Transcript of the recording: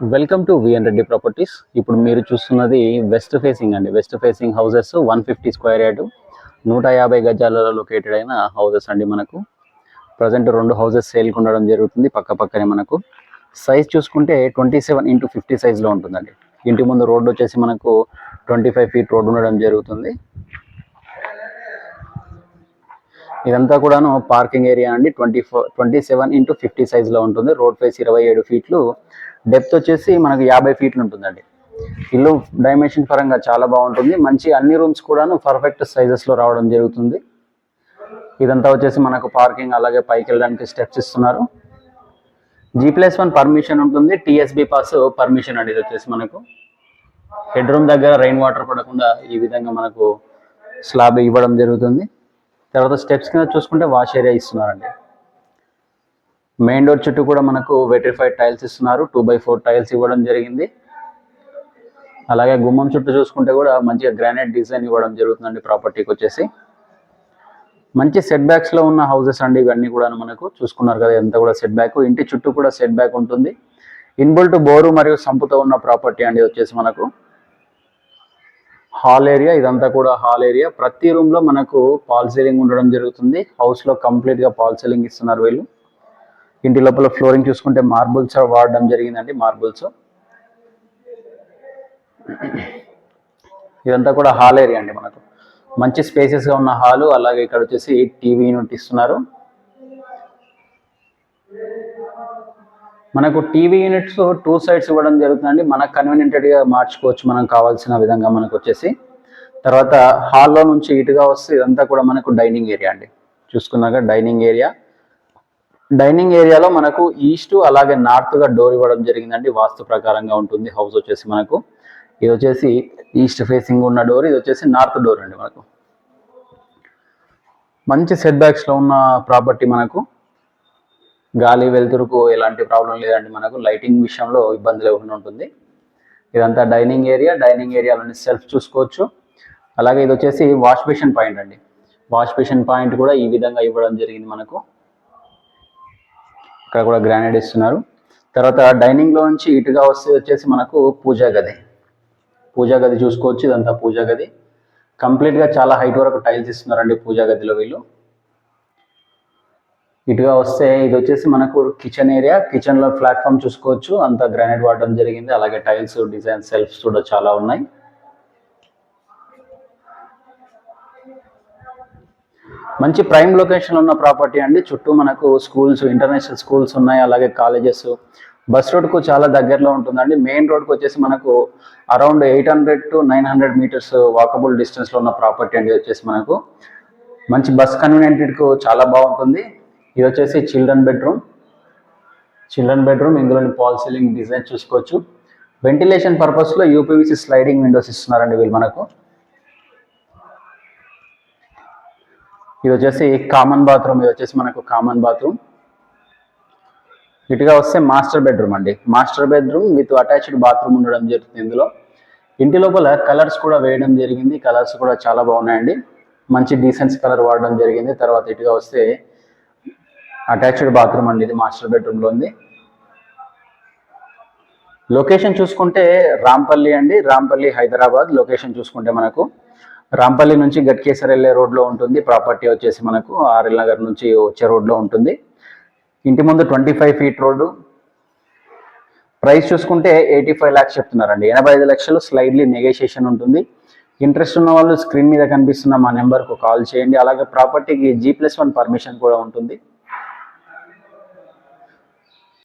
Welcome to V N Reddy properties ఇప్పుడు మీరు చూస్తున్నది వెస్ట్ ఫేసింగ్ అండి. West facing houses one fifty square yard. నూట యాభై గజాలలో లొకేటెడ్ అయిన హౌసెస్ అండి మనకు. ప్రజెంట్ రెండు హౌసెస్ సేల్కి ఉండడం జరుగుతుంది పక్క పక్కనే మనకు. సైజ్ చూసుకుంటే ట్వంటీ సెవెన్ ఇంటూ ఫిఫ్టీ సైజ్లో ఉంటుందండి. ఇంటి ముందు రోడ్డు వచ్చేసి మనకు ట్వంటీ ఫైవ్ ఫీట్ రోడ్ ఉండడం జరుగుతుంది. ఇదంతా కూడాను పార్కింగ్ ఏరియా అండి. Twenty four twenty seven into fifty సైజ్లో ఉంటుంది. రోడ్ ఫేస్ ఇరవై ఏడు ఫీట్లు. డెప్త్ వచ్చేసి మనకు యాభై ఫీట్లు ఉంటుందండి. ఇల్లు డైమెన్షన్ పరంగా చాలా బాగుంటుంది. మంచి అన్ని రూమ్స్ కూడాను పర్ఫెక్ట్ సైజెస్లో రావడం జరుగుతుంది. ఇదంతా వచ్చేసి మనకు పార్కింగ్ అలాగే పైకి వెళ్ళడానికి స్టెప్స్ ఇస్తున్నారు. జీ ప్లస్ వన్ పర్మిషన్ ఉంటుంది. టీఎస్బి పాస్ పర్మిషన్ అండి ఇది వచ్చేసి మనకు. హెడ్ రూమ్ దగ్గర రెయిన్ వాటర్ పడకుండా ఈ విధంగా మనకు స్లాబ్ ఇవ్వడం జరుగుతుంది. తర్వాత స్టెప్స్ కింద చూసుకుంటే వాష్ ఏరియా ఇస్తున్నారండి. మెయిన్ డోర్ చుట్టూ కూడా మనకు వెట్రిఫైడ్ టైల్స్ ఇస్తున్నారు. టూ బై ఫోర్ టైల్స్ ఇవ్వడం జరిగింది. అలాగే గుమ్మం చుట్టూ చూసుకుంటే కూడా మంచిగా గ్రానైట్ డిజైన్ ఇవ్వడం జరుగుతుందండి ప్రాపర్టీకి వచ్చేసి. మంచి సెట్ బ్యాక్స్లో ఉన్న హౌసెస్ అండి ఇవన్నీ కూడా మనకు. చూసుకున్నారు కదా ఎంత కూడా సెట్ బ్యాక్ ఇంటి చుట్టూ కూడా సెట్ బ్యాక్ ఉంటుంది. ఇన్బుల్ట్ బోరు మరియు సంపుతో ఉన్న ప్రాపర్టీ అండి వచ్చేసి మనకు. హాల్ ఏరియా ఇదంతా కూడా హాల్ ఏరియా. ప్రతి రూమ్లో మనకు పాల్ సీలింగ్ ఉండడం జరుగుతుంది. హౌస్లో కంప్లీట్గా పాల్ సీలింగ్ ఇస్తున్నారు వీళ్ళు. ఇంటి లోపల ఫ్లోరింగ్ చూసుకుంటే మార్బుల్స్ వాడడం జరిగిందండి మార్బుల్స్ ఇదంతా కూడా హాల్ ఏరియా అండి మనకు. మంచి స్పేసెస్గా ఉన్న హాలు అలాగే ఇక్కడ వచ్చేసి టీవీ యూనిట్ ఇస్తున్నారు. మనకు టీవీ యూనిట్స్ టూ సైడ్స్ ఇవ్వడం జరుగుతుందండి. మనకు కన్వీనియంటెడ్గా మార్చుకోవచ్చు. మనం కావాల్సిన విధంగా మనకు వచ్చేసి తర్వాత హాల్లో నుంచి ఇటుగా వస్తే ఇదంతా కూడా మనకు డైనింగ్ ఏరియా అండి. చూసుకున్నాక డైనింగ్ ఏరియా. డైనింగ్ ఏరియాలో మనకు ఈస్ట్ అలాగే నార్త్గా డోర్ ఇవ్వడం జరిగిందండి. వాస్తు ప్రకారంగా ఉంటుంది. హౌస్ వచ్చేసి మనకు ఇది వచ్చేసి ఈస్ట్ ఫేసింగ్ ఉన్న డోర్ ఇది వచ్చేసి నార్త్ డోర్ అండి మనకు. మంచి సెట్ బ్యాక్స్లో ఉన్న ప్రాపర్టీ మనకు గాలి వెలుతురుకు ఎలాంటి ప్రాబ్లం లేదండి మనకు. లైటింగ్ విషయంలో ఇబ్బంది లేకుండా ఉంటుంది. ఇదంతా డైనింగ్ ఏరియా డైనింగ్ ఏరియాలోని సెల్ఫ్ చూసుకోవచ్చు. అలాగే ఇది వచ్చేసి వాష్ బేషన్ పాయింట్ అండి. వాష్ బేషన్ పాయింట్ కూడా ఈ విధంగా ఇవ్వడం జరిగింది మనకు. ఇక్కడ కూడా గ్రానైట్ ఇస్తున్నారు. తర్వాత డైనింగ్లో నుంచి ఇటుగా వస్తే వచ్చేసి మనకు పూజా గది. పూజా గది చూసుకోవచ్చు. ఇదంతా పూజా గది. కంప్లీట్గా చాలా హైట్ వరకు టైల్స్ ఇస్తున్నారండి పూజా గదిలో వీళ్ళు. ఇటుగా వస్తే ఇది వచ్చేసి మనకు కిచెన్ ఏరియా కిచెన్లో ప్లాట్ఫామ్ చూసుకోవచ్చు. అంత గ్రానైట్ వాడడం జరిగింది. అలాగే టైల్స్ డిజైన్ సెల్ఫ్స్ కూడా చాలా ఉన్నాయి. మంచి ప్రైమ్ లొకేషన్ ఉన్న ప్రాపర్టీ అండి. చుట్టూ మనకు స్కూల్స్ ఇంటర్నేషనల్ స్కూల్స్ ఉన్నాయి. అలాగే కాలేజెస్ బస్ రోడ్కు చాలా దగ్గరలో ఉంటుందండి. మెయిన్ రోడ్కి వచ్చేసి మనకు around eight hundred to nine hundred metres walkable డిస్టెన్స్లో ఉన్న ప్రాపర్టీ అండి. వచ్చేసి మనకు మంచి బస్ కన్వీనియంట్కు చాలా బాగుంటుంది. ఇది వచ్చేసి చిల్డ్రన్ బెడ్రూమ్. Children bedroom. ఇందులోని పాల్ సీలింగ్ డిజైన్ చూసుకోవచ్చు. వెంటిలేషన్ పర్పస్లో యూపీవీసీ స్లైడింగ్ విండోస్ ఇస్తున్నారండి వీళ్ళు మనకు. ఇది వచ్చేసి కామన్ బాత్రూమ్ ఇది వచ్చేసి మనకు కామన్ బాత్రూమ్ ఇటుగా వస్తే మాస్టర్ బెడ్రూమ్ అండి. Master bedroom with attached bathroom ఉండడం జరుగుతుంది ఇందులో. ఇంటి లోపల కలర్స్ కూడా వేయడం జరిగింది. కలర్స్ కూడా చాలా బాగున్నాయండి. మంచి డీసెన్స్ కలర్ వాడడం జరిగింది. తర్వాత ఇటుగా వస్తే అటాచ్డ్ బాత్రూమ్ అండి ఇది మాస్టర్ బెడ్రూమ్లో ఉంది. లొకేషన్ చూసుకుంటే రాంపల్లి అండి. రాంపల్లి హైదరాబాద్ లొకేషన్ చూసుకుంటే మనకు రాంపల్లి నుంచి గట్కేసర్ వెళ్ళే రోడ్లో ఉంటుంది. ప్రాపర్టీ వచ్చేసి మనకు ఆర్ఎల్ నగర్ నుంచి వచ్చే రోడ్లో ఉంటుంది. ఇంటి ముందు twenty five feet road. Price చూసుకుంటే ఎయిటీ ఫైవ్ ల్యాక్స్ చెప్తున్నారండి. ఎనభై ఐదు లక్షలు స్లైడ్లీ నెగోషియేషన్ ఉంటుంది. ఇంట్రెస్ట్ ఉన్న వాళ్ళు స్క్రీన్ మీద కనిపిస్తున్న మా నెంబర్కు కాల్ చేయండి. అలాగే ప్రాపర్టీకి జీ ప్లస్ వన్ పర్మిషన్ కూడా ఉంటుంది.